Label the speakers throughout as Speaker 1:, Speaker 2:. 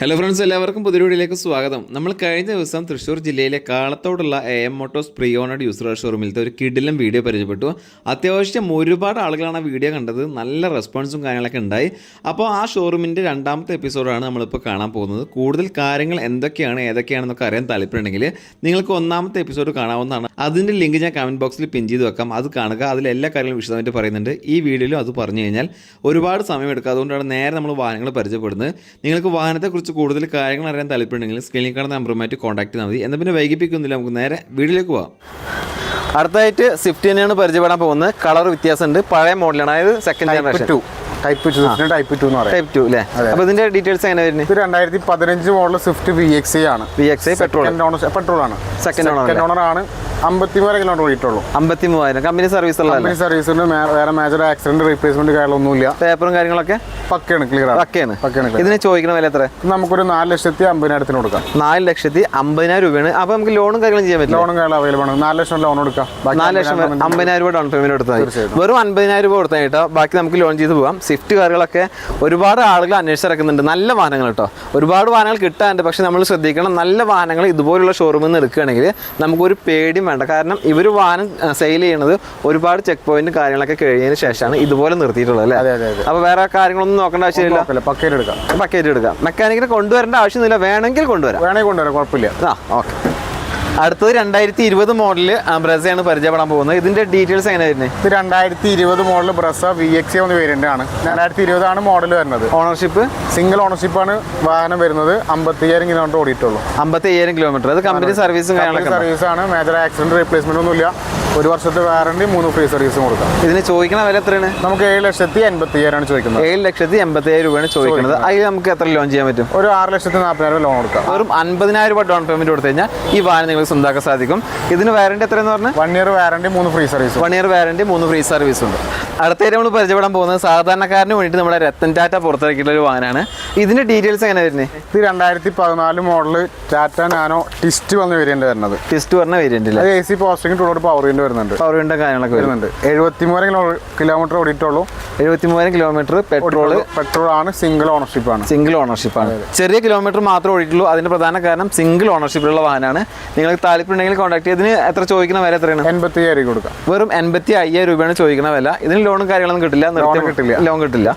Speaker 1: Hello friends എല്ലാവർക്കും പുതിയ വീഡിയോയിലേക്ക് സ്വാഗതം. നമ്മൾ കഴിഞ്ഞ ദിവസം തൃശ്ശൂർ ജില്ലയിലെ കാളത്തോടുള്ള A M Motors pre owned user ഷോറൂമിലത്തെ ഒരു കിഡിലും വീഡിയോ പരിചയപ്പെട്ടു. അത്യാവശ്യം ഒരുപാട് ആളുകളാണ് ആ വീഡിയോ കണ്ടത്. നല്ല റെസ്പോൺസും കാര്യങ്ങളൊക്കെ ഉണ്ടായി. അപ്പോൾ ആ ഷോറൂമിന്റെ രണ്ടാമത്തെ എപ്പിസോഡാണ് നമ്മളിപ്പോൾ കാണാൻ പോകുന്നത്. കൂടുതൽ കാര്യങ്ങൾ എന്തൊക്കെയാണ് ഏതൊക്കെയാണെന്നൊക്കെ അറിയാൻ താല്പര്യമുണ്ടെങ്കിൽ നിങ്ങൾക്ക് ഒന്നാമത്തെ എപ്പിസോഡ് കാണാവുന്നതാണ്. അതിന്റെ ലിങ്ക് ഞാൻ കമന്റ് ബോക്സിൽ പിൻ ചെയ്ത് വെക്കാം. അത് കാണുക. അതിൽ എല്ലാ കാര്യങ്ങളും വിശദമായിട്ട് പറയുന്നുണ്ട്. ഈ വീഡിയോയിലും അത് പറഞ്ഞു കഴിഞ്ഞാൽ ഒരുപാട് സമയം എടുക്കുക അതുകൊണ്ടാണ് നേരെ നമ്മൾ വാഹനങ്ങൾ പരിചയപ്പെടുന്നത്. നിങ്ങൾക്ക് വാഹനത്തെക്കുറിച്ച് കൂടുതൽ കാര്യങ്ങൾ അറിയാൻ താല്പര്യമുണ്ടെങ്കിൽ സ്ക്രീനിൽ കാണുന്ന നമ്പറുമായിട്ട് കോൺടാക്ട് ചെയ്താൽ മതി. എന്നാൽ പിന്നെ വൈകിപ്പിക്കുന്നില്ല. നമുക്ക് നേരെ വീട്ടിലേക്ക് പോകാം അടുത്തായിട്ട് സ്വിഫ്റ്റ് തന്നെയാണ് പരിചയപ്പെടാൻ പോകുന്നത്. കളർ വ്യത്യാസമുണ്ട്. പഴയ മോഡലാണ് അതായത് second generation
Speaker 2: two type two type two എന്ന് പറയും.
Speaker 1: ടൈപ്പ് ടു അല്ലേ അപ്പോൾ ഇതിന്റെ ഡീറ്റെയിൽസ് എങ്ങനെ വരുന്നത്
Speaker 2: ഇത് രണ്ടായിരത്തി പതിനഞ്ച് മോഡൽ സ്വിഫ്റ്റ് വി എക്സ് ആണ്.
Speaker 1: V X I petrol
Speaker 2: petrol ആണ്.
Speaker 1: സെക്കൻഡ് ഓണർ
Speaker 2: സെക്കൻഡ് ഓണർ ആണ്. അമ്പത്തിമൂവായിരം കിലോമീറ്റർ ഓടിയിട്ടുള്ളൂ.
Speaker 1: കമ്പനി സർവീസ്
Speaker 2: കമ്പനി സർവീസിന് വേറെ മേജർ ആക്സിഡന്റ് റീപ്ലേസ്മെന്റ് കാര്യങ്ങളൊന്നുമില്ല.
Speaker 1: പേപ്പറും കാര്യങ്ങളൊക്കെ?
Speaker 2: പക്കയാണ് ക്ലിയർ
Speaker 1: പക്കയാണ്.
Speaker 2: പക്കയാണ്.
Speaker 1: ഇതിന് ചോദിക്കണ വില എത്ര
Speaker 2: നമുക്കൊരു നാല് ലക്ഷത്തി അമ്പതിനായിരത്തിന് കൊടുക്കാം.
Speaker 1: നാല് ലക്ഷത്തി അമ്പതിനായിരം രൂപയാണ്. അപ്പോൾ നമുക്ക് ലോണും കാര്യങ്ങളും ചെയ്യാൻ പറ്റില്ല?
Speaker 2: ലോണും കാര്യം അവൈലബിൾ ആണ്. നാല് ലക്ഷം ലോൺ ബാക്കി
Speaker 1: നാല് ലക്ഷം
Speaker 2: അമ്പതിനായിരം
Speaker 1: അമ്പതിനായിരം രൂപ ഡൗൺ പേയ്മെന്റ്
Speaker 2: എടുത്താൽ
Speaker 1: വെറും അൻപതിനായിരം രൂപ കൊടുത്താൽ കേട്ടോ. ബാക്കി നമുക്ക് ലോൺ ചെയ്ത് പോകാം സ്വിഫ്റ്റ് കാറുകളൊക്കെ ഒരുപാട് ആളുകൾ അന്വേഷിച്ചിറക്കുന്നുണ്ട്. നല്ല വാഹനങ്ങൾ കേട്ടോ. ഒരുപാട് വാഹനങ്ങൾ കിട്ടാറുണ്ട് പക്ഷെ നമ്മൾ ശ്രദ്ധിക്കണം നല്ല വാഹനങ്ങൾ ഇതുപോലുള്ള ഷോറൂമിൽ നിന്ന് എടുക്കുകയാണെങ്കിൽ നമുക്കൊരു പേടിയും വേണ്ട. കാരണം ഇവർ വാഹനം സെയിൽ ചെയ്യുന്നത് ഒരുപാട് ചെക്ക് പോയിന്റ് കാര്യങ്ങളൊക്കെ കഴിഞ്ഞതിന് ശേഷമാണ് ഇതുപോലെ നിർത്തിയിട്ടുള്ളത് അല്ലേ?
Speaker 2: അതെ അതെ അതെ.
Speaker 1: അപ്പോൾ വേറെ കാര്യങ്ങളൊന്നും നോക്കേണ്ട ആവശ്യമില്ല.
Speaker 2: പക്കേറ്റ് എടുക്കാം.
Speaker 1: പക്കേറ്റ് എടുക്കാം. മെക്കാനിക്കിനെ കൊണ്ടുവരേണ്ട ആവശ്യമൊന്നുമില്ല വേണമെങ്കിൽ കൊണ്ടുവരാം.
Speaker 2: വേണമെങ്കിൽ കൊണ്ടുവരാം. കുഴപ്പമില്ല.
Speaker 1: ആ ഓക്കെ അടുത്തത് രണ്ടായിരത്തി ഇരുപത് മോഡൽ ബ്രസയാണ് പരിചയപ്പെടാൻ പോകുന്നത്. ഇതിന്റെ ഡീറ്റെയിൽസ് എങ്ങനെ വരുന്നത്
Speaker 2: ഇത് രണ്ടായിരത്തി ഇരുപത് മോഡൽ ബ്രസ വി എക്സ് എന്ന വേരിയന്റ് ആണ് രണ്ടായിരത്തി ഇരുപതാണ് മോഡൽ വരുന്നത്.
Speaker 1: ഓണർഷിപ്പ്
Speaker 2: സിംഗിൾ ഓണർഷിപ്പ് ആണ് വാഹനം വരുന്നത്. അമ്പത്തിയ്യായിരം കിലോമീറ്റർ ഓടിയിട്ടുള്ളൂ.
Speaker 1: അമ്പത്തി അയ്യായിരം കിലോമീറ്റർ അത്. കമ്പനി സർവീസും
Speaker 2: സർവീസ് ആണ്. മേജർ ആക്സിഡന്റ് റീപ്ലേസ്മെന്റ് ഒന്നുമില്ല. ഒരു വർഷത്തെ വാറണ്ടി മൂന്ന് ഫ്രീ സർവീസും കൊടുക്കാം.
Speaker 1: ഇതിന് ചോദിക്കുന്ന വില എത്രയാണ്?
Speaker 2: നമുക്ക് ഏഴ് ലക്ഷത്തി എൺപത്തി അയ്യായിരമാണ് ചോദിക്കുന്നത്.
Speaker 1: ഏഴ് ലക്ഷത്തി എൺപത്തി അയ്യായിരം രൂപയാണ് ചോദിക്കുന്നത്. അതിൽ നമുക്ക് എത്ര ലോൺ ചെയ്യാൻ പറ്റും?
Speaker 2: ഒരു ആറ് ലക്ഷത്തി നാൽപ്പതിനായിരം ലോൺ കൊടുക്കാം.
Speaker 1: വെറും അൻപതിനായിരം രൂപ ഡൗൺ പേയ്മെന്റ് കൊടുത്തു കഴിഞ്ഞാൽ ഈ വാഹനം നിങ്ങൾക്ക് സ്വന്തമാക്കാൻ സാധിക്കും. ഇതിന് വാറണ്ടി എത്രയെന്ന് പറഞ്ഞാൽ
Speaker 2: വൺ ഇയർ വാറണ്ടി മൂന്ന് free service
Speaker 1: one year warranty മൂന്ന് ഫ്രീ സർവീസ് ഉണ്ട്. അടുത്തായിട്ട് നമ്മൾ പരിചയപ്പെടാൻ പോകുന്നത് സാധാരണക്കാരന് വേണ്ടിയിട്ട് നമ്മുടെ രത്തൻ ടാറ്റ പുറത്തിറക്കിയിട്ടുള്ള ഒരു വാഹനമാണ്. ഇതിന്റെ ഡീറ്റെയിൽസ് എങ്ങനെ വരുന്നത്
Speaker 2: ഇത് രണ്ടായിരത്തി പതിനാല് മോഡൽ ടാറ്റ നാനോ ടിസ്റ്റ് വന്ന വേരിയന്റ് വരുന്നത്.
Speaker 1: ടിസ്റ്റ് പറഞ്ഞ വേരിയന്റ്
Speaker 2: അത് A C posting ടൂളോട് power wind വരുന്നുണ്ട്.
Speaker 1: പവർ വിൻഡോ കാര്യങ്ങളൊക്കെ വരും.
Speaker 2: വരുന്നുണ്ട്. എഴുപത്തി മൂന്ന് കിലോമീറ്റർ ഓടിയിട്ടുള്ളൂ.
Speaker 1: എഴുപത്തി മൂവായിരം കിലോമീറ്റർ പെട്രോൾ
Speaker 2: പെട്രോൾ ആണ് സിംഗിൾ ഓണർഷിപ്പ് ആണ്.
Speaker 1: സിംഗിൾ ഓണർഷിപ്പ് ആണ്. ചെറിയ കിലോമീറ്റർ മാത്രമേ ഓടിയിട്ടുള്ളൂ. അതിന്റെ പ്രധാന കാരണം സിംഗിൾ ഓണർഷിപ്പിലുള്ള വാഹനമാണ്. നിങ്ങൾക്ക് താല്പര്യമുണ്ടെങ്കിൽ കോൺടാക്ട് ഇതിന് എത്ര ചോദിക്കുന്ന വില എത്രയാണ്?
Speaker 2: എൺപത്തി അയ്യായിരം കൊടുക്കാം.
Speaker 1: വെറും എൺപത്തി അയ്യായിരം രൂപയാണ് ചോദിക്കുന്ന വില. ഇതിന് ലോണും കാര്യങ്ങളൊന്നും കിട്ടില്ല. നിർത്തി-
Speaker 2: കിട്ടില്ല.
Speaker 1: ലോൺ കിട്ടില്ല.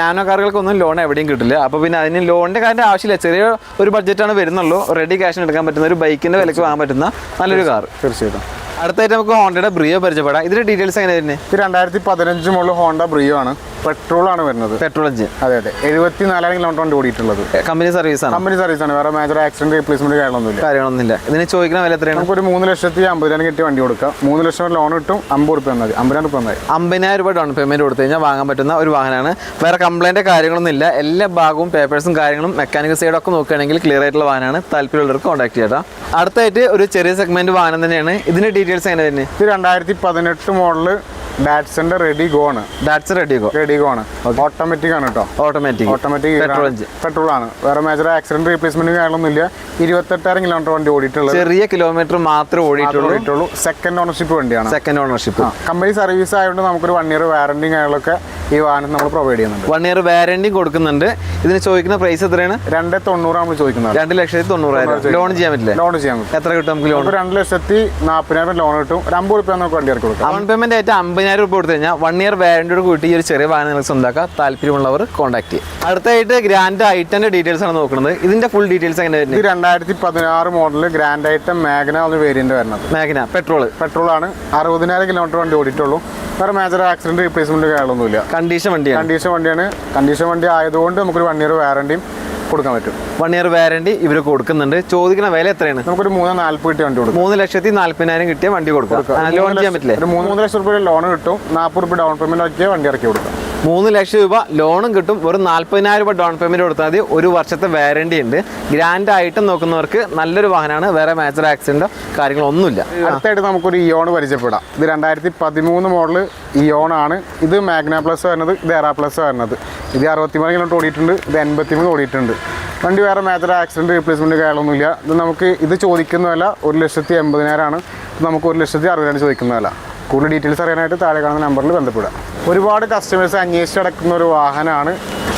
Speaker 1: നാനോ കാറുകൾക്കൊന്നും ലോൺ എവിടെയും കിട്ടില്ല. അപ്പോൾ പിന്നെ അതിന് ലോണിന്റെ കാര്യം ആവശ്യമില്ല. ചെറിയ ഒരു ബഡ്ജറ്റാണ് വരുന്നുള്ളൂ. റെഡി ക്യാഷിന് എടുക്കാൻ പറ്റുന്ന ഒരു ബൈക്കിന്റെ വിലക്ക് വാങ്ങാൻ പറ്റുന്ന നല്ലൊരു കാർ
Speaker 2: തീർച്ചയായിട്ടും.
Speaker 1: അടുത്തായിട്ട് നമുക്ക് ഹോണ്ടയുടെ ബ്രിയോ പരിചയപ്പെടാം. ഇതിന്റെ ഡീറ്റെയിൽസ് എങ്ങനെ തന്നെ
Speaker 2: ഇത് രണ്ടായിരത്തി പതിനഞ്ച് മുകളിൽ ഹോണ്ട ബ്രിയോ ആണ്. പെട്രോൾ ആണ് വരുന്നത്.
Speaker 1: Petrol engine.
Speaker 2: അതെ അതെ. എഴുപത്തി നാലായിരം കിലോമീറ്റർ വണ്ടി ഓടിയിട്ടുള്ളത്
Speaker 1: കമ്പനി സർവീസ് ആണ്?
Speaker 2: കമ്പനി സർവീസ് ആണ്. വേറെ മേജർ ആക്സിഡന്റ് റീപ്ലേസ്മെന്റ് കാര്യങ്ങളൊന്നുമില്ല.
Speaker 1: കാര്യങ്ങളൊന്നുമില്ല. ഇതിന് ചോദിക്കുന്ന വില എത്രയാണ്?
Speaker 2: നമുക്ക് ഒരു മൂന്ന് ലക്ഷത്തി അമ്പതിനായിരം കിട്ടിയ വണ്ടി കൊടുക്കാം. മൂന്ന് ലക്ഷം ലോൺ കിട്ടും അമ്പത് റുപ്യ മതി. അമ്പതിനായിരം റുപ്യ മതി.
Speaker 1: അമ്പതിനായിരം രൂപ ഡൗൺ പേയ്മെന്റ് കൊടുത്തു കഴിഞ്ഞാൽ വാങ്ങാൻ പറ്റുന്ന ഒരു വാഹനമാണ്. വേറെ കംപ്ലൈന്റ് കാര്യങ്ങളൊന്നും ഇല്ല എല്ലാ ഭാഗവും പേപ്പേഴ്സും കാര്യങ്ങളും മെക്കാനിക്കൽ സൈഡൊക്കെ നോക്കുകയാണെങ്കിൽ ക്ലിയർ ആയിട്ടുള്ള വാഹനമാണ്. താല്പര്യമുള്ളവർക്ക് കോൺടാക്ട് ചെയ്യാം അടുത്തായിട്ട് ഒരു ചെറിയ സെഗ്മെന്റ് വാഹനം തന്നെയാണ്. ഇതിന്റെ ഡീറ്റെയിൽസ് എങ്ങനെ വരുന്നത്?
Speaker 2: ഇത് രണ്ടായിരത്തി പതിനെട്ട് മോഡൽ ഡാറ്റ്സന്റെ റെഡി ഗോ ആണ്
Speaker 1: റെഡി ഗോ
Speaker 2: റെഡി ഗോ ആണ് ഓട്ടോമാറ്റിക് ആണ് കേട്ടോ
Speaker 1: ഓട്ടോമാറ്റിക്
Speaker 2: ഓട്ടോമാറ്റിക്
Speaker 1: പെട്രോൾ
Speaker 2: പെട്രോൾ ആണ്. വേറെ മേജർ ആക്സിഡന്റ് റീപ്ലേസ്മെന്റ് കാര്യങ്ങളൊന്നും ഇല്ല ഇരുപത്തെട്ടായിരം കിലോമീറ്റർ വണ്ടി ഓടിയിട്ടുള്ളത്.
Speaker 1: ചെറിയ കിലോമീറ്റർ മാത്രമേ ഓടിയിട്ടുള്ളൂ.
Speaker 2: സെക്കൻഡ് ഓണർഷിപ്പ് വണ്ടിയാണ്.
Speaker 1: സെക്കൻഡ് ഓണർഷിപ്പ്
Speaker 2: കമ്പനി സർവീസ് ആയതുകൊണ്ട് നമുക്കൊരു വൺ ഇയർ വാറന്റിയും കാര്യങ്ങളൊക്കെ ഈ വാഹനം നമ്മൾ പ്രൊവൈഡ് ചെയ്യുന്നുണ്ട്.
Speaker 1: വൺ ഇയർ വാറന്റിയും കൊടുക്കുന്നുണ്ട്. ഇതിന് ചോദിക്കുന്ന പ്രൈസ് എത്രയാണ്?
Speaker 2: രണ്ട് തൊണ്ണൂറാണ് നമ്മൾ ചോദിക്കുന്നത്.
Speaker 1: രണ്ട് ലക്ഷത്തി തൊണ്ണൂറായിരം. ലോൺ ചെയ്യാൻ പറ്റില്ല?
Speaker 2: ലോൺ ചെയ്യാൻ പറ്റും.
Speaker 1: എത്ര കിട്ടും നമുക്ക് ലോൺ
Speaker 2: രണ്ട് ലക്ഷത്തി നാൽപ്പതിനായിരം ലോൺ കിട്ടും. ഒരു അമ്പത് റുപ്യ നമുക്ക് വണ്ടി ഇറക്കി കൊടുക്കാം.
Speaker 1: ഡൗൺ പേയ്മെന്റ് ആയിട്ട് അമ്പതിനായിരം രൂപ കൊടുത്തു കഴിഞ്ഞാൽ വൺ ഇയർ വാരണ്ടിയോട് കൂട്ടി ഈ ഒരു ചെറിയ വാഹനം നിങ്ങൾക്ക് സ്വന്തമാക്കാം താല്പര്യമുള്ളവർ കോൺടാക്ട് ചെയ്യുക അടുത്തായിട്ട് ഗ്രാൻഡ് ഐറ്റന്റെ ഡീറ്റെയിൽസ് ആണ് നോക്കുന്നത്. ഇതിന്റെ ഫുൾ ഡീറ്റെയിൽസ് എങ്ങനെ വരുന്നത്?
Speaker 2: രണ്ടായിരത്തി പതിനാറ് മോഡൽ ഗ്രാൻഡ് ഐറ്റം മാഗ്ന ഒരു വേരിയന്റ് വരുന്നത്.
Speaker 1: മാഗ്ന പെട്രോൾ
Speaker 2: പെട്രോൾ ആണ്. അറുപതിനായിരം കിലോമീറ്റർ വണ്ടി ഓടിയിട്ടുള്ളൂ. വേറെ മേജർ ആക്സിഡന്റ് റീപ്ലേസ്മെന്റ് കാര്യങ്ങളൊന്നുമില്ല.
Speaker 1: കണ്ടീഷൻ വണ്ടിയാണ്.
Speaker 2: കണ്ടീഷൻ വണ്ടിയാണ്. കണ്ടീഷൻ വണ്ടി ആയതുകൊണ്ട് നമുക്കൊരു വൺ ഇയർ വാറന്റിയും കൊടുക്കാൻ പറ്റും.
Speaker 1: വൺ ഇയർ വാറണ്ടി ഇവർ കൊടുക്കുന്നുണ്ട്. ചോദിക്കുന്ന വില എത്രയാണ്?
Speaker 2: നമുക്കൊരു മൂന്ന് നാൽപ്പത് കിട്ടിയ വണ്ടി കൊടുക്കും.
Speaker 1: മൂന്ന് ലക്ഷത്തി നാല്പതിനായിരം കിട്ടിയ വണ്ടി കൊടുക്കാം. ലോൺ ചെയ്യാൻ പറ്റില്ലേ?
Speaker 2: മൂന്ന് ലക്ഷം രൂപയുടെ ലോൺ കിട്ടും. നാൽപ്പത് രൂപ ഡൗൺ പേയ്മെന്റ് ആക്കിയ വണ്ടി ഇറക്കി കൊടുക്കാം.
Speaker 1: മൂന്ന് ലക്ഷം രൂപ ലോണും കിട്ടും. ഒരു നാൽപ്പതിനായിരം രൂപ ഡൗൺ പേയ്മെന്റ് കൊടുത്താൽ മതി. ഒരു വർഷത്തെ വാറണ്ടി ഉണ്ട്. ഗ്രാൻഡ് ആയിട്ട് നോക്കുന്നവർക്ക് നല്ലൊരു വാഹനമാണ്. വേറെ മേജർ ആക്സിഡന്റോ കാര്യങ്ങളോ ഒന്നുമില്ല
Speaker 2: അടുത്തായിട്ട് നമുക്കൊരു ഇയോൺ പരിചയപ്പെടാം. ഇത് രണ്ടായിരത്തി പതിമൂന്ന് മോഡൽ ആണ്. ഇത് മാഗ്ന പ്ലസ് വരുന്നത് ഇത് എറ പ്ലസ് വരുന്നത്. ഇത് അറുപത്തിമൂന്ന് കിലോമീറ്റർ ഓടിയിട്ടുണ്ട് ഇത് എൺപത്തിമൂന്ന് ഓടിയിട്ടുണ്ട്. വണ്ടി വേറെ മേജർ ആക്സിഡന്റ് റീപ്ലേസ്മെന്റ് കാര്യങ്ങളൊന്നുമില്ല. ഇത് നമുക്ക് ഇത് ചോദിക്കുന്നതല്ല ഒരു ലക്ഷത്തി എൺപതിനായിരമാണ് നമുക്ക് ഒരു ലക്ഷത്തി അറുപതിനായിരം ചോദിക്കുന്ന വില. കൂടുതൽ ഡീറ്റെയിൽസ് അറിയാനായിട്ട് താഴെ കാണുന്ന നമ്പറിൽ ബന്ധപ്പെടുക. ഒരുപാട് കസ്റ്റമേഴ്സ് അന്വേഷിച്ച് നടക്കുന്ന ഒരു വാഹനമാണ്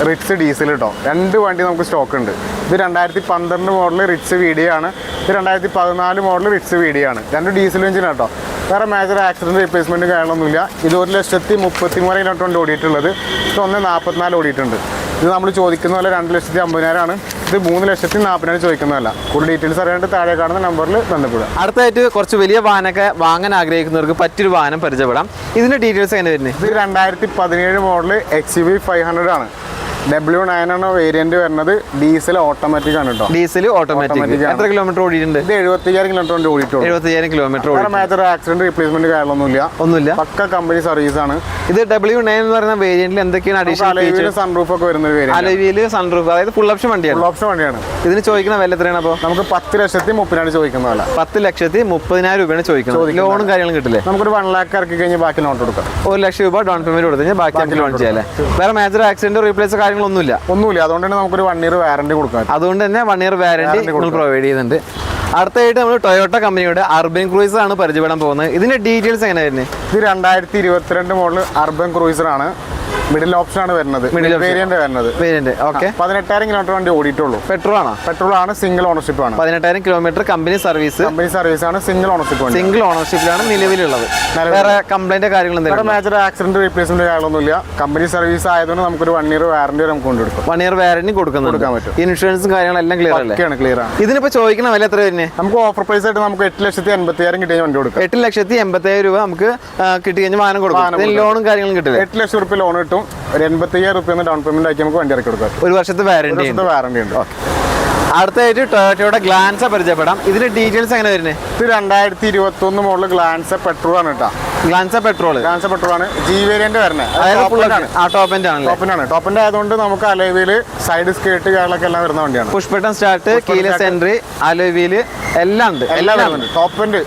Speaker 2: റിറ്റ്സ് ഡീസൽ കേട്ടോ രണ്ട് വണ്ടി നമുക്ക് സ്റ്റോക്ക് ഉണ്ട്. ഇത് രണ്ടായിരത്തി പന്ത്രണ്ട് മോഡൽ റിറ്റ്സ് വീഡിയോ ആണ്. ഇത് രണ്ടായിരത്തി പതിനാല് മോഡൽ റിറ്റ്സ് വീഡിയോ ആണ്. രണ്ട് ഡീസൽ എഞ്ചിൻ കേട്ടോ വേറെ മേജർ ആക്സിഡന്റ് റീപ്ലേസ്മെന്റ് കാര്യങ്ങളൊന്നുമില്ല. ഇത് ഒരു ലക്ഷത്തി മുപ്പത്തി മൂന്ന് കിലോമീറ്റർ ഓടിയിട്ടുള്ളത്. ഇത് ഒന്ന് നാൽപ്പത്തിനാല് ഓടിയിട്ടുണ്ട്. ഇത് നമ്മൾ ചോദിക്കുന്ന പോലെ രണ്ട് ലക്ഷത്തി അമ്പതിനായിരമാണ്. ഇത് മൂന്ന് ലക്ഷത്തി നാൽപ്പതിനായിരം ചോദിക്കുന്നതല്ല. കൂടുതൽ ഡീറ്റെയിൽസ് അറിയാണ്ട് താഴെ കാണുന്ന നമ്പറിൽ ബന്ധപ്പെടുക.
Speaker 1: അടുത്തായിട്ട് കുറച്ച് വലിയ വാഹനമൊക്കെ വാങ്ങാൻ ആഗ്രഹിക്കുന്നവർക്ക് പറ്റിയൊരു വാഹനം പരിചയപ്പെടാം. ഇതിന്റെ ഡീറ്റെയിൽസ് എങ്ങനെ വരുന്നത്
Speaker 2: ഇത് രണ്ടായിരത്തി പതിനേഴ് model X V five hundred ആണ്. ഡബ്ല്യു നയൻ ആണ് വേരിയന്റ് വരുന്നത് ഡീസൽ ഓട്ടോമാറ്റിക് ആണ് കേട്ടോ
Speaker 1: ഡീസൽ ഓട്ടോമാറ്റിക് എത്ര കിലോമീറ്റർ ഓടിയിട്ടുണ്ട്?
Speaker 2: ഇത് എഴുപത്തിയ്യായിരം കിലോമീറ്റർ ഓടിയിട്ടു ഓടിയിട്ടുള്ളൂ.
Speaker 1: എഴുപത്തയ്യായിരം കിലോമീറ്റർ
Speaker 2: മേജർ ആക്സിഡന്റ് റീപ്ലേസ്മെന്റ് കാര്യമൊന്നുമില്ല
Speaker 1: ഒന്നുമില്ല.
Speaker 2: പക്ക കമ്പനി സർവീസ് ആണ്.
Speaker 1: ഇത് ഡബ്ല്യു നയൻ എന്ന് പറയുന്ന വേരിയന്റിൽ എന്തൊക്കെയാണ് അഡീഷണൽ
Speaker 2: സൺറൂഫ് ഒക്കെ വരുന്ന വേരിയന്റ്
Speaker 1: അലവിയിൽ സൺറൂഫ് അതായത് ഫുൾ ഓപ്ഷൻ വണ്ടിയാണ്.
Speaker 2: ഫുൾ ഓപ്ഷൻ വണ്ടിയാണ്.
Speaker 1: ഇതിന് ചോദിക്കുന്ന വില എത്രയാണ് അപ്പോൾ
Speaker 2: നമുക്ക് പത്ത് ലക്ഷത്തി മുപ്പതിനായിരം ചോദിക്കുന്ന വില.
Speaker 1: പത്ത് ലക്ഷത്തി മുപ്പതിനായിരം രൂപയാണ് ചോദിക്കുന്നത്.
Speaker 2: ചോദിക്കുന്നത്.
Speaker 1: ലോണും കാര്യങ്ങളും കിട്ടില്ലേ?
Speaker 2: നമുക്കൊരു വൺ ലാക്ക് ഇറക്കി കഴിഞ്ഞാൽ ബാക്കി ലോൺ കൊടുക്കാം.
Speaker 1: ഒരു ലക്ഷം രൂപ ഡൗൺ പേയ്മെന്റ് കൊടുത്തു കഴിഞ്ഞാൽ ബാക്കി നമുക്ക് ലോൺ ചെയ്യാം വേറെ മേജർ ആക്സിഡന്റ് റീപ്ലേസ് കാര്യങ്ങളൊന്നുമില്ല.
Speaker 2: ഒന്നുമില്ല. അതുകൊണ്ട് തന്നെ നമുക്കൊരു വൺ ഇയർ വാറണ്ടി കൊടുക്കാം.
Speaker 1: അതുകൊണ്ട് തന്നെ വൺ ഇയർ
Speaker 2: വാറണ്ടി
Speaker 1: നമ്മൾ പ്രൊവൈഡ് ചെയ്യുന്നുണ്ട്. അടുത്തായിട്ട് നമ്മൾ ടൊയോട്ട കമ്പനിയുടെ അർബൻ ക്രൂയിസർ ആണ് പരിചയപ്പെടാൻ പോകുന്നത്. ഇതിന്റെ ഡീറ്റെയിൽസ് എങ്ങനെ വരുന്നത്?
Speaker 2: ഇത് രണ്ടായിരത്തി ഇരുപത്തിരണ്ട് മോഡൽ അർബൻ ക്രൂയിസർ ആണ്. മിഡിൽ ഓപ്ഷൻ ആണ് വരുന്നത്. വേരിയന്റ് വരുന്നത്.
Speaker 1: വേരിയന്റ് ഓക്കെ
Speaker 2: പതിനെട്ടായിരം കിലോമീറ്റർ വണ്ടി ഓടിയിട്ടുള്ളൂ.
Speaker 1: പെട്രോൾ ആണ്
Speaker 2: പെട്രോൾ ആണ് സിംഗിൾ ഓണർഷിപ്പ് ആണ്.
Speaker 1: പതിനെട്ടായിരം kilometre company service
Speaker 2: company service ആണ് സിംഗിൾ ഓണർഷിപ്പ്
Speaker 1: സിംഗിൾ ഓണർഷിപ്പിലാണ് നിലവിലുള്ളത്. വേറെ കംപ്ലൈന്റ് കാര്യങ്ങൾ
Speaker 2: മേജർ ആക്സിഡന്റ് റീപ്ലേസ്മെന്റ് കാര്യങ്ങളൊന്നുമില്ല. കമ്പനി സർവീസ് ആയതുകൊണ്ട് നമുക്കൊരു വൺ ഇയർ വാറന്റി നമുക്ക് കൊണ്ടുകൊടുക്കും.
Speaker 1: വൺ ഇയർ വാറന്റി കൊടുക്കുന്നുണ്ട്.
Speaker 2: കൊടുക്കാൻ പറ്റും.
Speaker 1: ഇൻഷുറൻസും കാര്യങ്ങളെല്ലാം ക്ലിയർ അല്ലേ?
Speaker 2: ക്ലിയർ ആണ്.
Speaker 1: ഇതിനിപ്പോ ചോദിക്കണം വില എത്ര വരുന്നത്
Speaker 2: നമുക്ക് ഓഫർ പ്രൈസ് ആയിട്ട് നമുക്ക് എട്ട് ലക്ഷത്തി എൺപത്തിയായിരം കിട്ടിയ വണ്ടി കൊടുക്കാം.
Speaker 1: എട്ട് ലക്ഷത്തി എൺപത്തയ്യായിരം രൂപ നമുക്ക് കിട്ടി കഴിഞ്ഞാൽ വാഹനം കൊടുക്കും. ലോണും കാര്യങ്ങളും കിട്ടില്ല?
Speaker 2: എട്ട് ലക്ഷം റുപ്യ ലോൺ കിട്ടും. ഒരു എൺപത്തിയ്യായിരം റുപ്യ ഡൗൺ പേയ്മെന്റ് ആക്കി നമുക്ക് വണ്ടി ഇറക്കി കൊടുക്കാം.
Speaker 1: ഒരു വർഷത്തെ വാറണ്ടി
Speaker 2: വർഷത്തെ വാറന്റി ഉണ്ട്.
Speaker 1: അടുത്തായിട്ട് ടൊയോട്ടയുടെ ഗ്ലാൻസ പരിചയപ്പെടാം. ഇതിന്റെ ഡീറ്റെയിൽസ് എങ്ങനെ വരുന്നത്
Speaker 2: ഇത് രണ്ടായിരത്തി ഇരുപത്തി ഒന്ന് മോഡൽ ഗ്ലാൻസ് പെട്രോൾ ആണ് കേട്ടോ.
Speaker 1: ഗ്ലാൻസ പെട്രോൾ
Speaker 2: ഗ്ലാൻസ് പെട്രോൾ ആണ്. ജി വേരിയന്റ് വരുന്നത്.
Speaker 1: option. ആ ടോപ്പ് എൻഡ് ആണല്ലേ?
Speaker 2: ടോപ്പിനാണ് ടോപ്പിന്റെ ആയതുകൊണ്ട് നമുക്ക് അലവിൽ സൈഡ് സ്കേർട്ട് കാര്യങ്ങളൊക്കെ എല്ലാം വരുന്ന വണ്ടിയാണ്.
Speaker 1: Push button start
Speaker 2: keyless
Speaker 1: entry alloy wheel എല്ലാം ഉണ്ട്.
Speaker 2: എല്ലാം ടോപ്പിന്റെ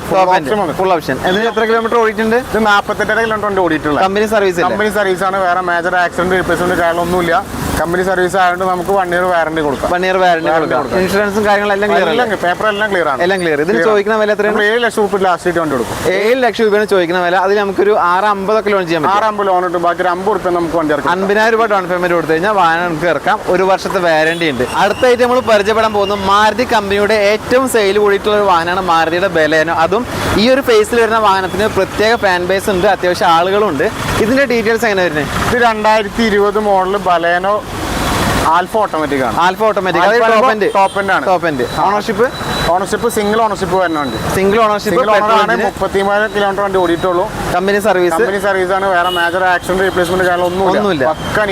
Speaker 1: ഫുൾ ഓപ്ഷൻ ഇതിന് എത്ര കിലോമീറ്റർ ഓടിയിട്ടുണ്ട്?
Speaker 2: ഇത് നാൽപ്പത്തെട്ടര കിലോമീറ്റർ ഓടിയിട്ടുള്ള
Speaker 1: കമ്പനി സർവീസ്
Speaker 2: കമ്പനി സർവീസ് ആണ്. വേറെ മേജർ ആക്സിഡന്റ് റീപ്ലേസ്മെന്റ് കാര്യങ്ങളൊന്നുമില്ല. കമ്പനി സർവീസ് ആയതുകൊണ്ട് നമുക്ക് വൺ ഇയർ വാറണ്ടി കൊടുക്കാം.
Speaker 1: വൺ ഇയർ
Speaker 2: വാറണ്ടി
Speaker 1: കൊടുക്കാം. ഇൻഷുറൻസും കാര്യങ്ങളെല്ലാം ക്ലിയർ
Speaker 2: പേപ്പർ എല്ലാം ക്ലിയർ ആണ്.
Speaker 1: എല്ലാം ക്ലിയർ ഇതിന് ചോദിക്കുന്ന വില എത്രയാണ്?
Speaker 2: ഏഴ് ലക്ഷം രൂപ ലാസ്റ്റ് വണ്ടി കൊടുക്കും.
Speaker 1: ഏഴ് ലക്ഷം രൂപയാണ് ചോദിക്കുന്ന വില. അതിൽ നമുക്കൊരു ആറ് അമ്പതൊക്കെ ലോൺ ചെയ്യാം ആറ്
Speaker 2: അമ്പത് ലോൺ കിട്ടും ബാക്കി ഒരു അമ്പത് റുപ്യ നമുക്ക് വണ്ടി ഇറക്കാം.
Speaker 1: അൻപതിനായിരം രൂപ ഡൗൺ പേയ്മെന്റ് കൊടുത്തു കഴിഞ്ഞാൽ വാഹനം നമുക്ക് ഇറക്കാം. ഒരു വർഷത്തെ വാറണ്ടി ഉണ്ട്. അടുത്തായിട്ട് നമ്മൾ പരിചയപ്പെടാൻ പോകുന്നത് മാരുതി കമ്പനിയുടെ ഏറ്റവും സെയിൽ കൂടിയിട്ടുള്ള ഒരു വാഹനമാണ് മാരുതിയുടെ ബലേനോ അതും ഈ ഒരു ഫേസിൽ വരുന്ന വാഹനത്തിന് പ്രത്യേക ഫാൻ ബേസ് ഉണ്ട് അത്യാവശ്യം ആളുകളുണ്ട്. ഇതിന്റെ ഡീറ്റെയിൽസ് എങ്ങനെ വരുന്നത്
Speaker 2: ഇത് രണ്ടായിരത്തി ഇരുപത് മോഡൽ ബലേനോ ആൽഫ ഓട്ടോമാറ്റിക് ആണ്.
Speaker 1: ആൽഫ ഓട്ടോമാറ്റിക് ടോപ്പ് എൻഡ്
Speaker 2: ആണ്.
Speaker 1: Top end ownership
Speaker 2: ownership single ownership വരുന്ന വണ്ടി
Speaker 1: സിംഗിൾ ഓണർഷിപ്പ്
Speaker 2: മുപ്പത്തിമൂന്ന് കിലോമീറ്റർ വണ്ടി ഓടിയിട്ടുള്ളൂ.
Speaker 1: കമ്പനി സർവീസ്
Speaker 2: കമ്പനി സർവീസ് ആണ്. വേറെ മേജർ ആക്സിഡന്റ് റീപ്ലേസ്മെന്റ് കാര്യങ്ങൾ
Speaker 1: ഒന്നുമില്ല.
Speaker 2: പക്ക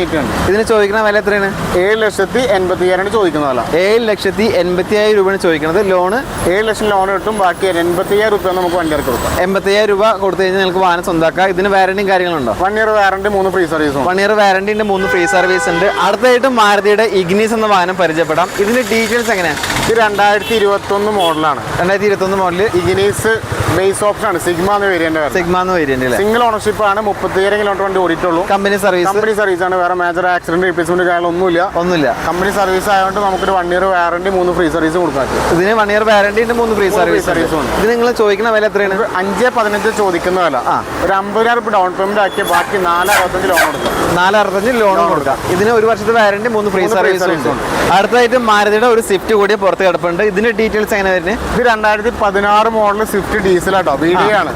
Speaker 1: ഇതിന് ചോദിക്കുന്ന വില എത്രയാണ്?
Speaker 2: ഏഴ് ലക്ഷത്തി എൺപത്തി അയ്യായിരം ചോദിക്കുന്നതല്ല
Speaker 1: ഏഴ് ലക്ഷത്തി എൺപത്തി അയ്യായിരം രൂപയാണ് ചോദിക്കുന്നത് ലോണ്
Speaker 2: ഏഴ് ലക്ഷം ലോൺ കിട്ടും. ബാക്കി എൺപത്തി അയ്യായിരം രൂപ നമുക്ക് വണ്ടി ഇറക്കി കൊടുക്കാം.
Speaker 1: ആയിരം രൂപ കൊടുത്തു കഴിഞ്ഞാൽ നിങ്ങൾക്ക് വാഹനം സ്വന്തമാക്കാം ഇതിന് വാരണ്ടിയും കാര്യങ്ങളുണ്ടോ?
Speaker 2: വൺ ഇയർ വാറണ്ടി മൂന്ന് ഫ്രീ സർവീസും
Speaker 1: വൺ ഇയർ വാറണ്ടിന്റെ ഉണ്ട് മൂന്ന് ഫ്രീ സർവീസ് ഉണ്ട്. അടുത്തായിട്ട് മാരുതിയുടെ ഇഗ്നീസ് എന്ന വാഹനം പരിചയപ്പെടാം. ഇതിന്റെ ഡീറ്റെയിൽസ് എങ്ങനെയാണ്
Speaker 2: ഇത് രണ്ടായിരത്തി ഇരുപത്തി ഒന്ന് മോഡലാണ്.
Speaker 1: രണ്ടായിരത്തി ഇരുപത്തി ഒന്ന് മോഡൽ
Speaker 2: ഇഗ്നീസ് ബേസ് ഓപ്ഷൻ ആണ്. സിഗ്മ എന്ന വേരിയന്റ്
Speaker 1: സിഗ്മ എന്ന് വേരിയന്റ്
Speaker 2: സിംഗിൾ ഓണർഷിപ്പ് ആണ്. മുപ്പത്തിയേഴ് കിലോമീറ്റർ വണ്ടി ഓടിയിട്ടുള്ളൂ.
Speaker 1: കമ്പനി സർവീസ്
Speaker 2: കമ്പനി സർവീസ് ആണ്. വേറെ മേജർ ആക്സിഡന്റ് റീപ്ലേസ്മെന്റ് കാര്യങ്ങളൊന്നുമില്ല
Speaker 1: ഒന്നുമില്ല.
Speaker 2: കമ്പനി സർവീസ് ആയതുകൊണ്ട് നമുക്ക് ഒരു വൺ ഇയർ വാറണ്ടി മൂന്ന് ഫ്രീ സർവീസ് കൊടുക്കാൻ
Speaker 1: ഇതിന് വൺ ഇയർ വാറണ്ടി ഉണ്ട് മൂന്ന് ഫ്രീ സർവീസ്
Speaker 2: സർവീസ് ഉണ്ട്.
Speaker 1: ഇത് നിങ്ങൾ ചോദിക്കുന്ന വില എത്രയാണ്?
Speaker 2: അഞ്ച് പതിനഞ്ച് ചോദിക്കുന്ന വില. ഒരു അമ്പതിനായിരം രൂപ ഡൗൺ പേയ്മെന്റ് ആക്കി ബാക്കി നാല് അറുപത്തഞ്ച് ലോൺ കൊടുക്കാം.
Speaker 1: നാല് അറുപത്തഞ്ച് ലോൺ കൊടുക്കാം. ഇതിന് ഒരു വർഷത്തെ വാറണ്ടി മൂന്ന് ഫ്രീ സർവീസ് ഉണ്ട്. അടുത്തായിട്ട് മാരുതിയുടെ ഒരു സ്വിഫ്റ്റ് കൂടി പുറത്ത് കിടപ്പുണ്ട്. ഇതിന്റെ ഡീറ്റെയിൽസ് എങ്ങനെ വരുന്നത്
Speaker 2: ഇത് രണ്ടായിരത്തി പതിനാറ് മോഡൽ സ്വിഫ്റ്റ് ഡീസൽ ആട്ടോ ആണ്.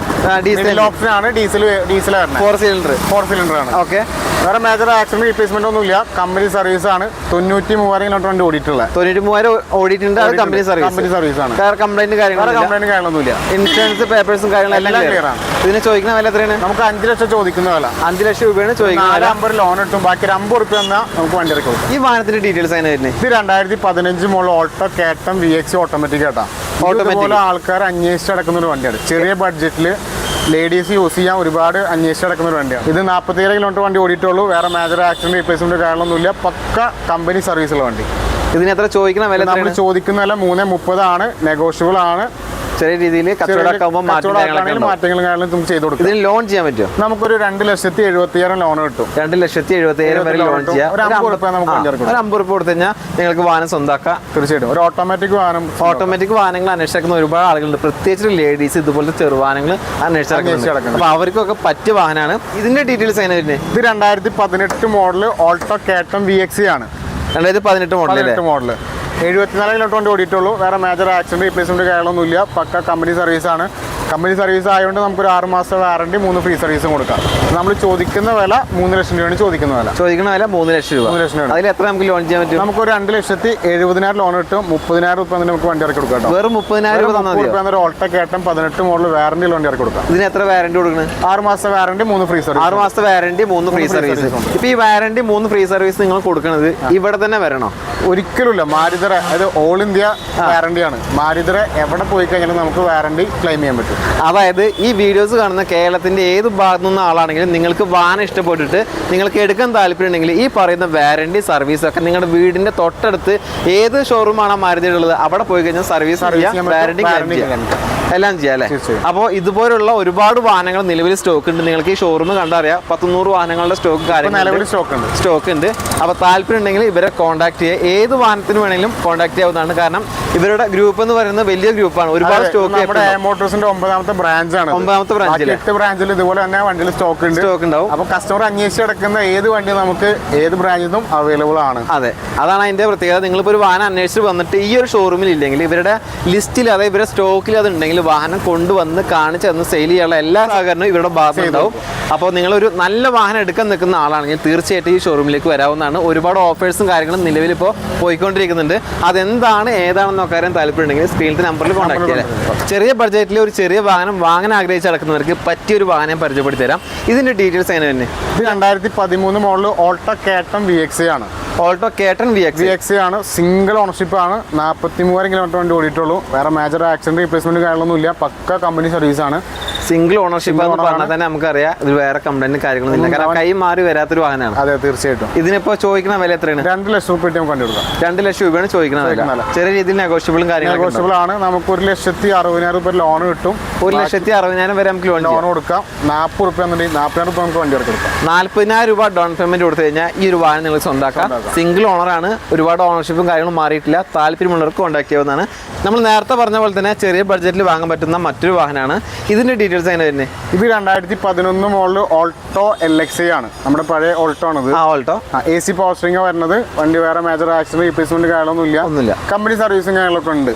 Speaker 1: ഡീസൽ.
Speaker 2: ഓപ്ഷൻ ആണ് diesel diesel
Speaker 1: four cylinder
Speaker 2: four cylinder ആണ്.
Speaker 1: ഓക്കെ
Speaker 2: വേറെ മേജർ ആക്സിഡന്റ് റീപ്ലേസ്മെന്റ് ഒന്നുമില്ല. കമ്പനി സർവീസ് ആണ്. തൊണ്ണൂറ്റി മൂവായിരം കിലോമീറ്റർ വണ്ടി ഓടിയിട്ടുള്ളത്
Speaker 1: തൊണ്ണൂറ്റി മൂവായിരം ഓടിയിട്ടുണ്ട്. അത് കമ്പനി സർവീസ്
Speaker 2: കമ്പനി സർവീസ് ആണ്.
Speaker 1: വേറെ കംപ്ലൈന്റ് കാര്യങ്ങളും
Speaker 2: കംപ്ലൈന്റ് കാര്യങ്ങളൊന്നുമില്ല.
Speaker 1: ഇൻഷുറൻസ് പേപ്പേഴ്സും കാര്യങ്ങളും
Speaker 2: എല്ലാം
Speaker 1: clear. ആണ്. ഇതിന് ചോദിക്കുന്ന വില എത്രയാണ്?
Speaker 2: നമുക്ക് അഞ്ച് ലക്ഷം ചോദിക്കുന്ന വില.
Speaker 1: അഞ്ച് ലക്ഷം രൂപയാണ് ചോദിക്കുന്നത്
Speaker 2: അമ്പത് ലോൺ എടുത്തും ബാക്കി ഒരു അമ്പത് റുപ്യ എന്നാൽ നമുക്ക് വണ്ടി ഇറക്കി
Speaker 1: ഈ വാഹനത്തിന്റെ ഡീറ്റെയിൽസ് എങ്ങനെ വരുന്നത്
Speaker 2: ഇത് രണ്ടായിരത്തി പതിനഞ്ച് മോൾ Alto K ten V X automatic കേട്ടാ ഓട്ടോമാറ്റിക് ആൾക്കാർ അന്വേഷിച്ച് നടക്കുന്ന ഒരു വണ്ടിയാണ്. ചെറിയ ബഡ്ജറ്റിൽ ലേഡീസ് യൂസ് ചെയ്യാൻ ഒരുപാട് അന്വേഷിച്ച് നടക്കുന്ന ഒരു വണ്ടിയാണ്. ഇത് നാൽപ്പത്തേഴ് കിലോമീറ്റർ വണ്ടി ഓടിയിട്ടുള്ളൂ. വേറെ മേജർ ആക്സിഡന്റ് റീപ്ലേസ്മെന്റ് കാര്യങ്ങളൊന്നുമില്ല. പക്ക കമ്പനി സർവീസുള്ള വണ്ടി.
Speaker 1: ഇതിന് എത്ര ചോദിക്കുന്ന വില
Speaker 2: നമ്മൾ ചോദിക്കുന്ന വില മൂന്ന് മുപ്പതാണ്. നെഗോഷ്യബിൾ ആണ്.
Speaker 1: ചെറിയ രീതിയിൽ കച്ചവടമൊക്കെ ആകുമ്പോൾ മാറ്റം കാര്യങ്ങളൊക്കെ
Speaker 2: കച്ചവടമാക്കുകയാണെങ്കിൽ
Speaker 1: ഉണ്ടാവും.
Speaker 2: മാറ്റങ്ങളും കാര്യങ്ങളും നമുക്ക് ചെയ്തു കൊടുക്കും.
Speaker 1: ഇതിന് ലോൺ ചെയ്യാൻ പറ്റുമോ?
Speaker 2: നമുക്കൊരു രണ്ട് ലക്ഷത്തി എഴുപത്തിയായിരം ലോൺ കിട്ടും.
Speaker 1: രണ്ട് ലക്ഷത്തി എഴുപത്തി ഏഴ് വരെ
Speaker 2: ലോൺ
Speaker 1: ചെയ്യാം.
Speaker 2: ഒരു അമ്പത്
Speaker 1: രൂപ കൊടുത്തു കഴിഞ്ഞാൽ നിങ്ങൾക്ക് വാഹനം സ്വന്തമാക്കാം
Speaker 2: തീർച്ചയായിട്ടും. ഒരു ഓട്ടോമാറ്റിക് വാഹനം
Speaker 1: ഓട്ടോമാറ്റിക് വാഹനങ്ങൾ അന്വേഷിക്കുന്ന ഒരുപാട് ആളുകളുണ്ട്. പ്രത്യേകിച്ച് ലേഡീസ് ഇതുപോലത്തെ ചെറുവാഹനങ്ങൾ അന്വേഷിച്ചിറക്കുന്നുണ്ട്. അപ്പൊ അവർക്കൊക്കെ പറ്റിയ വാഹനമാണ്. ഇതിന്റെ ഡീറ്റെയിൽസ് എങ്ങനെ വരുന്നത്
Speaker 2: ഇത് രണ്ടായിരത്തി പതിനെട്ട് മോഡൽ ഓൾട്ടോ കേട്ടം വി എക്സി ആണ്.
Speaker 1: രണ്ടായിരത്തി പതിനെട്ട് മോഡൽ
Speaker 2: മോഡൽ എഴുപത്തിനാല് കിലോമീറ്റർ വണ്ടി ഓടിയിട്ടുള്ളൂ. വേറെ മേജർ ആക്സിഡന്റ് റീപ്ലേസ്മെന്റ് കാര്യങ്ങളൊന്നുമില്ല പക്ക കമ്പനി സർവീസ് ആണ്. കമ്പനി സർവീസ് ആയതുകൊണ്ട് നമുക്കൊരു ആറ് മാസം വാറണ്ടി മൂന്ന് ഫ്രീ സർവീസും കൊടുക്കാം. നമ്മൾ ചോദിക്കുന്ന വില മൂന്ന് ലക്ഷം രൂപയാണ് ചോദിക്കുന്ന വില.
Speaker 1: ചോദിക്കുന്ന വില മൂന്ന് ലക്ഷം രൂപ.
Speaker 2: മൂന്ന് ലക്ഷം രൂപ.
Speaker 1: അതിൽ എത്ര നമുക്ക് ലോൺ ചെയ്യാൻ പറ്റും?
Speaker 2: നമുക്ക് ഒരു രണ്ട് ലക്ഷത്തി എഴുപതിനായിരം ലോൺ കിട്ടും. മുപ്പതിനായിരം രൂപ നമുക്ക് വണ്ടി ഇറക്കി കൊടുക്കാം
Speaker 1: വെറും മുപ്പതിനായിരം രൂപ
Speaker 2: ഓൾട്ടോ കേട്ടം പതിനെട്ട് മോഡൽ വാറണ്ടി വണ്ടി ഇറക്കി കൊടുക്കാം.
Speaker 1: ഇതിന് എത്ര വാറണ്ടി കൊടുക്കുന്നത്
Speaker 2: ആറ് മാസം വാറണ്ടി മൂന്ന് ഫ്രീ സർവീസ്
Speaker 1: ആറ് മാസത്തെ വാറണ്ടി മൂന്ന് ഫ്രീ സർവീസ് ഇപ്പൊ ഈ വാറണ്ടി മൂന്ന് ഫ്രീ സർവീസ് നിങ്ങൾ കൊടുക്കുന്നത് ഇവിടെ തന്നെ വരണോ?
Speaker 2: ഒരിക്കലും ഒരിക്കലുമില്ല മാരുതര അതായത് ഓൾ ഇന്ത്യ വാറണ്ടിയാണ് മാരുതര എവിടെ പോയി കഴിഞ്ഞാലും നമുക്ക് വാറണ്ടി ക്ലെയിം ചെയ്യാൻ പറ്റും.
Speaker 1: അതായത് ഈ വീഡിയോസ് കാണുന്ന കേരളത്തിന്റെ ഏത് ഭാഗത്തു നിന്ന ആളാണെങ്കിലും നിങ്ങൾക്ക് വാഹനം ഇഷ്ടപ്പെട്ടിട്ട് നിങ്ങൾക്ക് എടുക്കാൻ താല്പര്യമുണ്ടെങ്കിൽ ഈ പറയുന്ന വാറണ്ടി സർവീസ് ഒക്കെ നിങ്ങളുടെ വീടിന്റെ തൊട്ടടുത്ത് ഏത് ഷോറൂമാണ് മാരുതിയുടെ ഉള്ളത് അവിടെ പോയി കഴിഞ്ഞാൽ സർവീസ് വാറണ്ടി എല്ലാം ചെയ്യാം അല്ലേ. അപ്പോൾ ഇതുപോലുള്ള ഒരുപാട് വാഹനങ്ങൾ നിലവിൽ സ്റ്റോക്ക് ഉണ്ട് നിങ്ങൾക്ക് ഈ ഷോറൂം കണ്ടറിയാം. പത്തുനൂറ് വാഹനങ്ങളുടെ സ്റ്റോക്ക് കാര്യങ്ങൾ
Speaker 2: സ്റ്റോക്ക് ഉണ്ട്
Speaker 1: സ്റ്റോക്ക് ഉണ്ട് അപ്പോൾ താല്പര്യം ഉണ്ടെങ്കിൽ ഇവരെ കോൺടാക്ട് ചെയ്യുക ഏത് വാഹനത്തിന് വേണമെങ്കിലും കോൺടാക്ട് ചെയ്യാവുന്നതാണ്. കാരണം ഇവരുടെ ഗ്രൂപ്പ് എന്ന് പറയുന്നത് വലിയ ഗ്രൂപ്പാണ് ഒരുപാട് സ്റ്റോക്ക്
Speaker 2: മോട്ടോഴ്സിന്റെ ഒമ്പതാമത്തെ ബ്രാഞ്ച് ആണ്
Speaker 1: ഒമ്പതാമത്തെ ബ്രാഞ്ച്
Speaker 2: ബാക്കി എട്ട് ബ്രാഞ്ചിൽ ഇതുപോലെ തന്നെ വണ്ടിയിൽ സ്റ്റോക്ക് ഉണ്ട്.
Speaker 1: സ്റ്റോക്ക് ഉണ്ടാവും.
Speaker 2: അപ്പോൾ കസ്റ്റമർ അന്വേഷിച്ച് കിടക്കുന്ന ഏത് വണ്ടി നമുക്ക് ഏത് ബ്രാഞ്ചിൽ നിന്നും അവൈലബിൾ ആണ്.
Speaker 1: അതെ. അതാണ് അതിന്റെ പ്രത്യേകത. നിങ്ങളിപ്പോൾ ഒരു വാഹനം അന്വേഷിച്ച് വന്നിട്ട് ഈ ഒരു ഷോറൂമിൽ ഇല്ലെങ്കിൽ ഇവരുടെ ലിസ്റ്റിൽ അതായത് ഇവരുടെ സ്റ്റോക്കിൽ അത് ഉണ്ടെങ്കിൽ വാഹനം കൊണ്ടുവന്ന് കാണിച്ച് തന്ന് സെയിൽ ചെയ്യാനുള്ള എല്ലാ സഹകരണവും ഇവരുടെ ഭാഗത്തുണ്ടാവും അപ്പോൾ നിങ്ങളൊരു നല്ല വാഹനം എടുക്കാൻ നിൽക്കുന്ന ആളാണെങ്കിൽ തീർച്ചയായിട്ടും ഈ ഷോറൂമിലേക്ക് വരാവുന്നതാണ്. ഒരുപാട് ഓഫേഴ്സും കാര്യങ്ങളും നിലവിൽ ഇപ്പോൾ പോയിക്കൊണ്ടിരിക്കുന്നുണ്ട്. അതെന്താണ് ഏതാണെന്നൊക്കെ അറിയാൻ താല്പര്യമുണ്ടെങ്കിൽ സ്ക്രീനിലെ നമ്പറിൽ കോൺടാക്ട് ചെയ്യാം. ചെറിയ ബഡ്ജറ്റിൽ ഒരു ചെറിയ വാഹനം വാങ്ങാൻ ആഗ്രഹിച്ച് നടക്കുന്നവർക്ക് പറ്റിയൊരു വാഹനം പരിചയപ്പെടുത്തി തരാം. ഇതിന്റെ ഡീറ്റെയിൽസ് എങ്ങനെ തന്നെ
Speaker 2: ഇത് രണ്ടായിരത്തി പതിമൂന്ന് model Alto K ten V X ആണ്.
Speaker 1: Alto K ten V X
Speaker 2: V
Speaker 1: X
Speaker 2: ആണ്. സിംഗിൾ ഓണർഷിപ്പ് ആണ്. നാൽപ്പത്തി മൂവായിരം കിലോമീറ്റർ വണ്ടി ഓടിയിട്ടുള്ളൂ. വേറെ മേജർ ആക്സിഡന്റ് റീപ്ലേസ്മെന്റ് കാര്യങ്ങളൊന്നും ഇല്ല. പക്ക കമ്പനി സർവീസ് ആണ്.
Speaker 1: സിംഗിൾ ഓണർഷിപ്പ് എന്ന് പറഞ്ഞാൽ തന്നെ നമുക്കറിയാം. ഇത് വേറെ കംപ്ലൈന്റ് കാര്യങ്ങളൊന്നും ഇല്ല. കാരണം കൈ മാറി വരാത്തൊരു വാഹനമാണ്.
Speaker 2: അതെ തീർച്ചയായിട്ടും.
Speaker 1: ഇതിനിപ്പോ ചോദിക്കുന്ന വില എത്രയാണ്?
Speaker 2: രണ്ട് ലക്ഷം രൂപ നമുക്ക് വണ്ടി കൊടുക്കാം.
Speaker 1: രണ്ട് ലക്ഷം രൂപയാണ്
Speaker 2: ചോദിക്കുന്നത്
Speaker 1: ചെറിയ രീതിയിൽ നെഗോഷ്യബിളും കാര്യങ്ങളും.
Speaker 2: നെഗോഷ്യബിൾ ആണ്. നമുക്ക് ഒരു ലക്ഷത്തി അറുപതിനായിരം രൂപ ലോൺ കിട്ടും.
Speaker 1: ഒരു ലക്ഷത്തി അറുപതിനായിരം വരെ നമുക്ക് ലോൺ
Speaker 2: ലോൺ കൊടുക്കാം. നാൽപ്പത് രൂപ എന്നുണ്ടെങ്കിൽ നാൽപ്പതിനായിരം രൂപ നമുക്ക് വണ്ടി എടുക്കാം കൊടുക്കാം.
Speaker 1: നാല്പതിനായിരം രൂപ ഡൗൺ പേയ്മെന്റ് കൊടുത്തു കഴിഞ്ഞാൽ ഈ ഒരു വാഹനം നിങ്ങൾ സ്വന്തമാക്കാം
Speaker 2: സ്വന്താക്കാം.
Speaker 1: സിംഗിൾ ഓണറാണ്. ഒരുപാട് ഓണർഷിപ്പും കാര്യങ്ങളും മാറിയിട്ടില്ല. താല്പര്യമുള്ളവർക്ക് കോൺടാക്ട് ചെയ്യാവുന്നതാണ്. നമ്മൾ നേരത്തെ പറഞ്ഞ പോലെ തന്നെ ചെറിയ ബഡ്ജറ്റിൽ വാങ്ങാൻ പറ്റുന്ന മറ്റൊരു വാഹനമാണ്. ഇതിന്റെ ഡീറ്റെയിൽസ് എങ്ങനെ തന്നെ
Speaker 2: ഇത് രണ്ടായിരത്തി പതിനൊന്ന് മോഡൽ ഓൾട്ടോ എൽ എക്സ് ആണ്. നമ്മുടെ പഴയ ഓൾട്ടോ ആണ്
Speaker 1: ആ ഓൾട്ടോ
Speaker 2: എ സി പവർ വരുന്നത്. വണ്ടി വേറെ മേജർ ആക്സിഡന്റ് റീപ്ലേസ്മെന്റ് കാര്യങ്ങളൊന്നും ഇല്ല
Speaker 1: ഒന്നുമില്ല
Speaker 2: കമ്പനി സർവീസും കാര്യങ്ങളൊക്കെ ഉണ്ട്.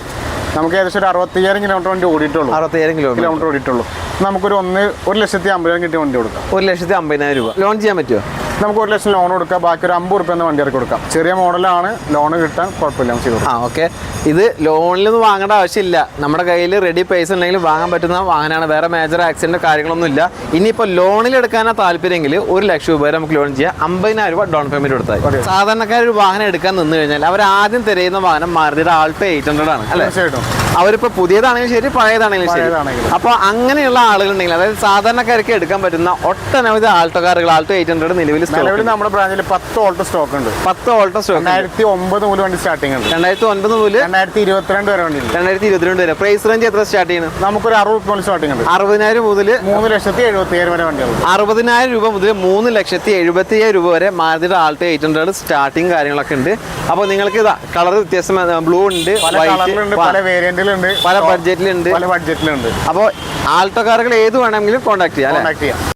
Speaker 2: നമുക്ക് ഏകദേശം ഒരു അറുപത്തിയ്യായിരം കിലോമീറ്റർ വണ്ടി ഓടിയിട്ടുള്ളൂ.
Speaker 1: അറുപത്തയ്യായിരം കിലോമീറ്റർ
Speaker 2: ഓടിയിട്ടുള്ളൂ. നമുക്കൊരു ഒന്ന് ഒരു ലക്ഷത്തി അമ്പതിനായിരം കിട്ടിയ വണ്ടി കൊടുക്കാം.
Speaker 1: ഒരു ലക്ഷത്തി അമ്പതിനായിരം രൂപ. ലോൺ ചെയ്യാൻ പറ്റുമോ
Speaker 2: നമുക്ക് ഒരു ലക്ഷം ലോൺ കൊടുക്കാം ബാക്കി ഒരു അമ്പത് റുപ്യ വണ്ടി ഇറക്കി കൊടുക്കാം. ചെറിയ മോഡലാണ് ലോൺ കിട്ടാൻ കുഴപ്പമില്ല നമുക്ക്
Speaker 1: ആ ഓക്കെ. ഇത് ലോണിൽ നിന്ന് വാങ്ങേണ്ട ആവശ്യമില്ല. നമ്മുടെ കയ്യിൽ റെഡി പൈസ ഉണ്ടെങ്കിൽ വാങ്ങാൻ പറ്റുന്ന വാഹനമാണ്. വേറെ മേജർ ആക്സിഡന്റ് കാര്യങ്ങളൊന്നും ഇല്ല. ഇനിയിപ്പോൾ ലോണിൽ എടുക്കാനാ താല്പര്യമെങ്കിൽ ഒരു ലക്ഷം രൂപ വരെ നമുക്ക് ലോൺ ചെയ്യാം. അമ്പതിനായിരം രൂപ ഡൗൺ പേയ്മെന്റ് കൊടുത്താൽ സാധാരണക്കാർ ഒരു വാഹനം എടുക്കാൻ നിന്ന് കഴിഞ്ഞാൽ അവർ ആദ്യം തിരയുന്ന വാഹനം മാരുതിയുടെ ആൾട്ടോ എയ്റ്റ് ഹൺഡ്രഡ് ആണ് അല്ലേ? അവരിപ്പോ പുതിയതാണെങ്കിലും ശരി പഴയതാണെങ്കിലും ശരി.
Speaker 2: അപ്പൊ
Speaker 1: അപ്പോൾ അങ്ങനെയുള്ള ആളുകളുണ്ടെങ്കിൽ അതായത് സാധാരണക്കാർക്ക് എടുക്കാൻ പറ്റുന്ന ഒട്ടനവധി ആൾട്ടോ കാറുകൾ ആൾട്ടോ എയ്റ്റ് ഹൺഡ്രഡ് നിലവിൽ
Speaker 2: നിലവിൽ നമ്മുടെ ബ്രാഞ്ചിൽ പത്ത് ഓൾട്ടോ സ്റ്റോക്ക് ഉണ്ട്.
Speaker 1: പത്ത് ഓൾട്ടോ സ്റ്റോക്ക്
Speaker 2: രണ്ടായിരത്തി ഒമ്പത് മുതൽ വണ്ടി സ്റ്റാർട്ടിംഗ് ഉണ്ട്.
Speaker 1: രണ്ടായിരത്തി ഒൻപത് മുതൽ
Speaker 2: രണ്ടായിരത്തി ഇരുപത്തിരണ്ട് വരെ വണ്ടി ഉണ്ട്
Speaker 1: രണ്ടായിരത്തി ഇരുപത്തിരണ്ട് വരെ. പ്രൈസ് റേഞ്ച് എത്ര സ്റ്റാർട്ട് ചെയ്യുന്നത്
Speaker 2: നമുക്കൊരു അറുപത് മുതൽ സ്റ്റാർട്ടിംഗ് ഉണ്ട്.
Speaker 1: അറുപതിനായിരം മുതൽ
Speaker 2: മൂന്ന് ലക്ഷത്തി എഴുപത്തി ഏഴ് വരെ വണ്ടികളുണ്ട്
Speaker 1: അറുപതിനായിരം രൂപ മുതൽ മൂന്ന് ലക്ഷത്തി എഴുപത്തി അയ്യായിരം രൂപ വരെ മാരുതിയുടെ ആൾട്ടോ എയ്റ്റ് ഹൺഡ്രഡ് സ്റ്റാർട്ടിങ് കാര്യങ്ങളൊക്കെ ഉണ്ട്. അപ്പോൾ നിങ്ങൾക്ക് ഇതാ കളർ വ്യത്യാസം ബ്ലൂ ഉണ്ട്
Speaker 2: വൈറ്റ് പല
Speaker 1: വൈറ്റ്
Speaker 2: വേരിയന്റിലുണ്ട്
Speaker 1: പല ബഡ്ജറ്റിലുണ്ട്
Speaker 2: പല ബഡ്ജറ്റിലുണ്ട്
Speaker 1: അപ്പോൾ ആൾട്ടോ കാറുകൾ ഏത് വേണമെങ്കിലും കോൺടാക്ട് ചെയ്യാം
Speaker 2: കോൺടാക്ട് ചെയ്യാം.